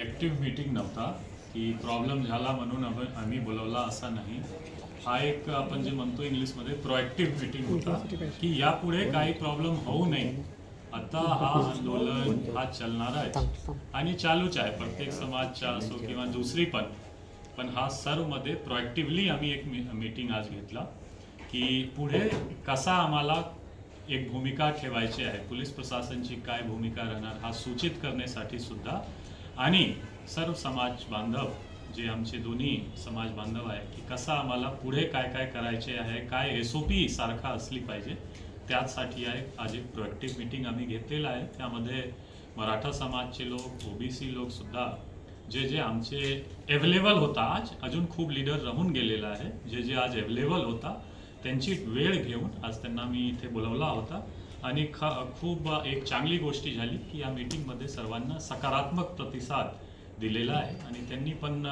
Active meeting नव्हता की problem झाला म्हणून आम्ही- बोलवला असा नाही. हा एक आपण जे म्हणतो इंग्लिशमध्ये प्रोएक्टिव्ह मीटिंग होता की यापुढे काही प्रॉब्लेम होऊ नये. आता हा आंदोलन हा चालणारा आहे. आणि चालूच आहे. प्रत्येक समाजच्या असो किंवा दुसरी पण. पण हा सर्वमध्ये प्रोएक्टिव्हली आम्ही एक मीटिंग आज घेतला की पुढे कसा आम्हाला एक भूमिका ठेवायची आहे. पोलीस प्रशासनची काय भूमिका राहणार हा सूचित करण्यासाठी सुद्धा आणि सर्व समाज बांधव जे आमचे दोन्ही समाज बांधव आहे की कसा आम्हाला पुढे काय काय करायचे आहे काय एस ओ पी सारखा असली पाहिजे त्यासाठी आहे आज एक प्रोएक्टिव्ह मीटिंग आम्ही घेतलेलं आहे. त्यामध्ये मराठा समाजचे लोक ओबीसी सी लोकसुद्धा जे जे आमचे अवेलेबल होता आज अजून खूप लीडर राहून गेलेला आहे. जे जे आज अवेलेबल होता त्यांची वेळ घेऊन आज त्यांना मी इथे बोलवला होता. आणि ख खूप एक चांगली गोष्टी झाली की या मीटिंगमध्ये सर्वांना सकारात्मक प्रतिसाद दिलेला आहे. आणि त्यांनी पण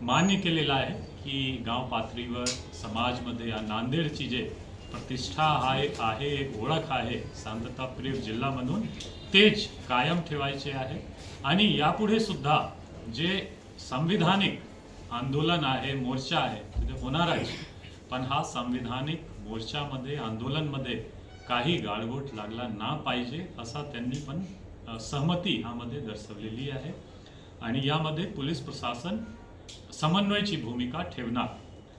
मान्य केलेलं आहे की गाव पातळीवर समाजमध्ये या नांदेडची जे प्रतिष्ठा हा एक आहे एक ओळख आहे शांतताप्रिय जिल्हा म्हणून तेच कायम ठेवायचे आहे. आणि यापुढे सुद्धा जे संविधानिक आंदोलन आहे मोर्चा आहे तिथे होणार आहे पण हा संविधानिक मोर्चामध्ये आंदोलनमध्ये काही गाळगोट लागला ना पाहिजे असा त्यांनी पण सहमती ह्यामध्ये दर्शवलेली आहे. आणि यामध्ये पोलीस प्रशासन समन्वयाची भूमिका ठेवणार.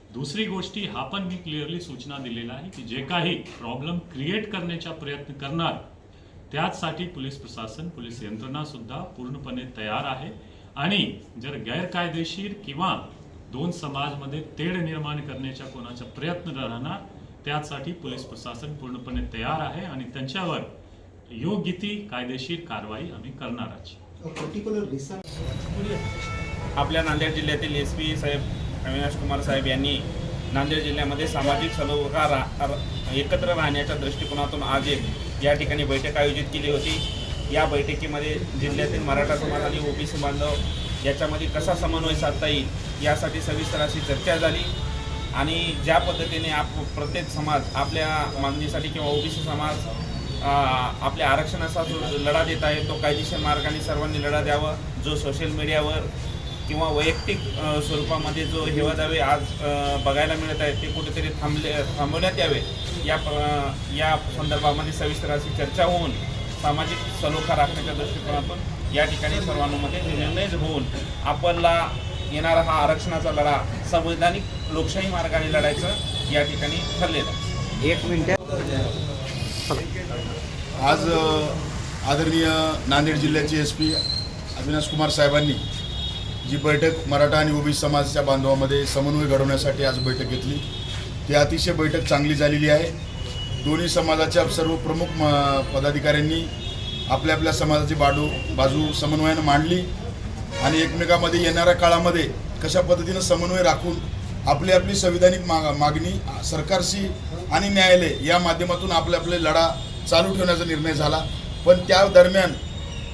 दुसरी गोष्टी हा पण मी क्लिअरली सूचना दिलेला आहे की जे काही प्रॉब्लेम क्रिएट करण्याचा प्रयत्न करणार त्याचसाठी पोलीस प्रशासन पोलीस यंत्रणासुद्धा पूर्णपणे तयार आहे. आणि जर गैरकायदेशीर किंवा दोन समाजमध्ये तेढ निर्माण करण्याचा कोणाचा प्रयत्न राहणार त्यासाठी पोलीस प्रशासन पूर्णपणे तयार आहे आणि त्यांच्यावर योग्य ती कायदेशीर कारवाई आम्ही करणार रिझन आपल्या नांदेड जिल्ह्यातील एस पी साहेब अविनाश कुमार साहेब यांनी नांदेड जिल्ह्यामध्ये सामाजिक सलोखा रा- एकत्र राहण्याच्या दृष्टिकोनातून आज एक या ठिकाणी बैठक आयोजित केली होती. या बैठकीमध्ये जिल्ह्यातील मराठा समाज आणि ओबीसी बांधव याच्यामध्ये कसा समन्वय साधता येईल यासाठी सविस्तर अशी चर्चा झाली. आणि ज्या पद्धतीने आप प्रत्येक समाज आपल्या मागणीसाठी किंवा ओबीसी समाज आपल्या आरक्षणाचा जो लढा देत आहे तो कायदेशीर मार्गाने सर्वांनी लढा द्यावा. जो सोशल मीडियावर किंवा वैयक्तिक स्वरूपामध्ये जो हेवादावे आज बघायला मिळत आहेत ते कुठेतरी थांबले थांबवण्यात यावे. या या संदर्भामध्ये सविस्तर अशी चर्चा होऊन सामाजिक सलोखा राखण्याच्या दृष्टिकोनातून या ठिकाणी सर्वांमध्ये निर्णय होऊन आपल्याला येणारा हा आरक्षणाचा लढा संवैधानिक लोकशाही मार्गाने लढायचं या ठिकाणी ठरलेलं आहे. एक मिनिट. आज आदरणीय नांदेड जिल्ह्याचे एस पी अविनाश कुमार साहेबांनी जी बैठक मराठा आणि ओबीसी समाजाच्या बांधवामध्ये समन्वय घडवण्यासाठी आज बैठक घेतली. ती अतिशय बैठक चांगली झालेली आहे. दोन्ही समाजाच्या सर्व प्रमुख म पदाधिकाऱ्यांनी आपल्या आपल्या समाजाची बाजू बाजू समन्वयानं मांडली आणि एकमेकामध्ये येणाऱ्या काळामध्ये कशा पद्धतीनं समन्वय राखून आपली आपली संविधानिक माग मागणी सरकारशी आणि न्यायालय या माध्यमातून आपले आपले लढा चालू ठेवण्याचा निर्णय झाला. पण त्या दरम्यान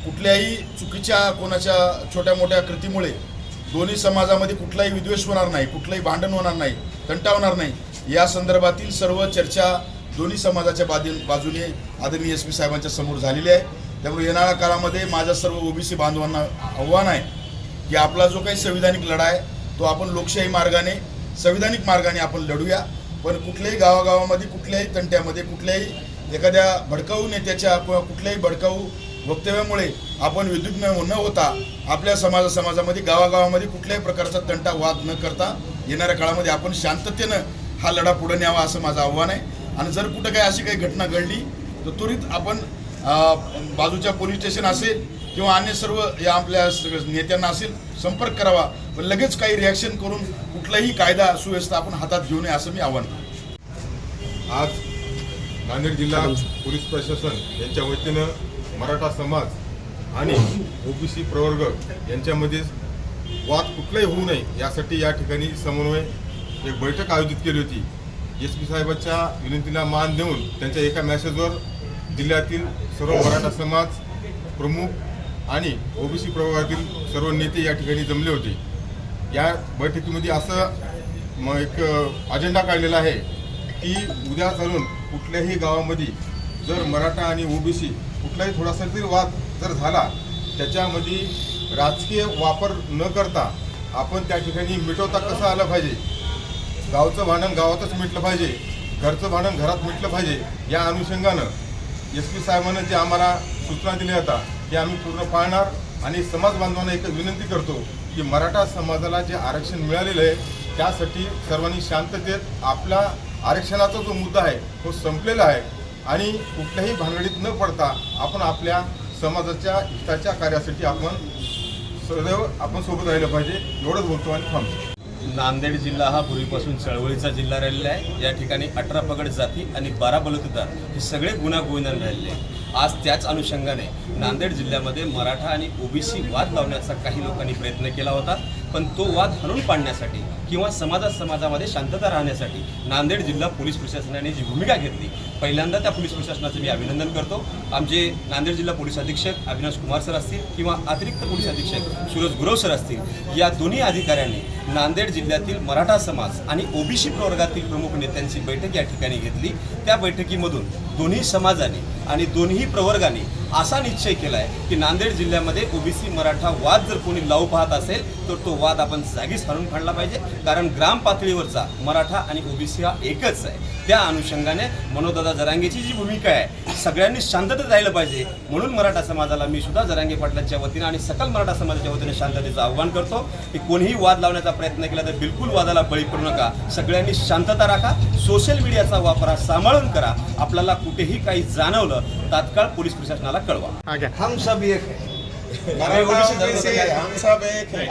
कुठल्याही चुकीच्या कोणाच्या छोट्या मोठ्या कृतीमुळे दोन्ही समाजामध्ये कुठलाही विद्वेष होणार नाही कुठलंही भांडण होणार नाही तंटा होणार नाही या संदर्भातील सर्व चर्चा दोन्ही समाजाच्या बाजू बाजूने आदरणीय एस पी साहेबांच्या समोर झालेली आहे. त्यामुळे येणाऱ्या काळामध्ये माझ्या सर्व ओबीसी बांधवांना आव्हान आहे की आपला जो काही संविधानिक लढा आहे तो आपण लोकशाही मार्गाने संविधानिक मार्गाने आपण लढूया. पण कुठल्याही गावागावामध्ये कुठल्याही तंट्यामध्ये कुठल्याही एखाद्या भडकाऊ नेत्याच्या किंवा कुठल्याही भडकाऊ वक्तव्यामुळे आपण विद्युतमय न होता आपल्या समाजा समाजामध्ये गावागावामध्ये कुठल्याही प्रकारचा तंटा वाद न करता येणाऱ्या काळामध्ये आपण शांततेनं हा लढा पुढे न्यावा असं माझं आव्हान आहे. आणि जर कुठं काही अशी काही घटना घडली तर त्वरित आपण बाजूच्या पोलीस स्टेशन असेल किंवा अन्य सर्व या आपल्या नेत्यांना असेल संपर्क करावा पण लगेच काही रिॲक्शन करून कुठलाही कायदा सुव्यवस्था आपण हातात घेऊ नये असं मी आव्हान करतो. आज नांदेड जिल्हा पोलीस प्रशासन यांच्या वतीनं मराठा समाज आणि ओबीसी प्रवर्ग यांच्यामध्ये वाद कुठलाही होऊ नये यासाठी या ठिकाणी समन्वय एक बैठक आयोजित केली होती. एस पी साहेबांच्या विनंतीला मान देऊन त्यांच्या एका मॅसेजवर जिल्ह्यातील सर्व मराठा समाज प्रमुख आणि ओबीसी प्रभागातील सर्व नेते या ठिकाणी जमले होते. या बैठकीमध्ये असं मग एक अजेंडा काढलेला आहे की उद्या चालून कुठल्याही गावामध्ये जर मराठा आणि ओबीसी कुठलाही थोडासा जरी वाद जर झाला त्याच्यामध्ये राजकीय वापर न करता आपण त्या ठिकाणी मिटवता कसं आलं पाहिजे? गावचं भांडण गावातच मिटलं पाहिजे घरचं भांडण घरात मिटलं पाहिजे या अनुषंगानं एस पी साहेबांना जे आम्हाला सूचना दिल्या होत्या ते आम्ही पूर्ण पाळणार आणि समाज बांधवांना एक विनंती करतो की मराठा समाजाला जे आरक्षण मिळालेलं आहे त्यासाठी सर्वांनी शांततेत आपला आरक्षणाचा जो मुद्दा आहे तो संपलेला आहे. आणि कुठल्याही भानगडीत न पडता आपण आपल्या समाजाच्या हिताच्या कार्यासाठी आपण सदैव आपण सोबत राहिलं पाहिजे एवढंच बोलतो आणि थांबतो. नांदेड जिल्हा हा पूर्वीपासून चळवळीचा जिल्हा राहिलेला आहे या ठिकाणी अठरा पगड जाती आणि बारा बलुतदार हे सगळे गुन्हा गोविंदान राहिलेले आहेत. आज त्याच अनुषंगाने नांदेड जिल्ह्यामध्ये मराठा आणि ओबीसी वाद लावण्याचा काही लोकांनी प्रयत्न केला होता पण तो वाद हणून पाडण्यासाठी किंवा समाजात समाजामध्ये शांतता राहण्यासाठी नांदेड जिल्हा पोलीस प्रशासनाने जी भूमिका घेतली पहिल्यांदा त्या पोलीस प्रशासनाचं मी अभिनंदन करतो. आमचे नांदेड जिल्हा पोलीस अधीक्षक अविनाश कुमार सर असतील किंवा अतिरिक्त पोलीस अधीक्षक सुरज गुरव सर असतील या दोन्ही अधिकाऱ्यांनी नांदेड जिल्ह्यातील मराठा समाज आणि ओबीसी प्रवर्गातील प्रमुख नेत्यांची बैठक या ठिकाणी घेतली. त्या बैठकीमधून दोन्ही समाजाने आणि दोन्ही प्रवर्गाने असा निश्चय केला आहे की नांदेड जिल्ह्यामध्ये ओबीसी मराठा वाद जर कोणी लावू पाहत असेल तर तो वाद आपण जागीच हरून काढला पाहिजे. कारण ग्राम पातळीवरचा मराठा आणि ओबीसी हा एकच आहे. त्या अनुषंगाने मनोदादा जरांगेची जी भूमिका आहे सगळ्यांनी शांततेत राहिलं पाहिजे. म्हणून मराठा समाजाला मी सुद्धा जरांगे पाटलांच्या वतीनं आणि सकल मराठा समाजाच्या वतीने शांततेचं आव्हान करतो की कोणीही वाद लावण्याचा प्रयत्न केला तर बिलकुल वादाला बळी पडू नका. सगळ्यांनी शांतता राखा. सोशल मीडियाचा वापर हा सांभाळून करा. आपल्याला कुठेही काही जाणवलं तात्काळ पोलीस प्रशासनाला कळवा. हम सब एक है. हमें है? सब है.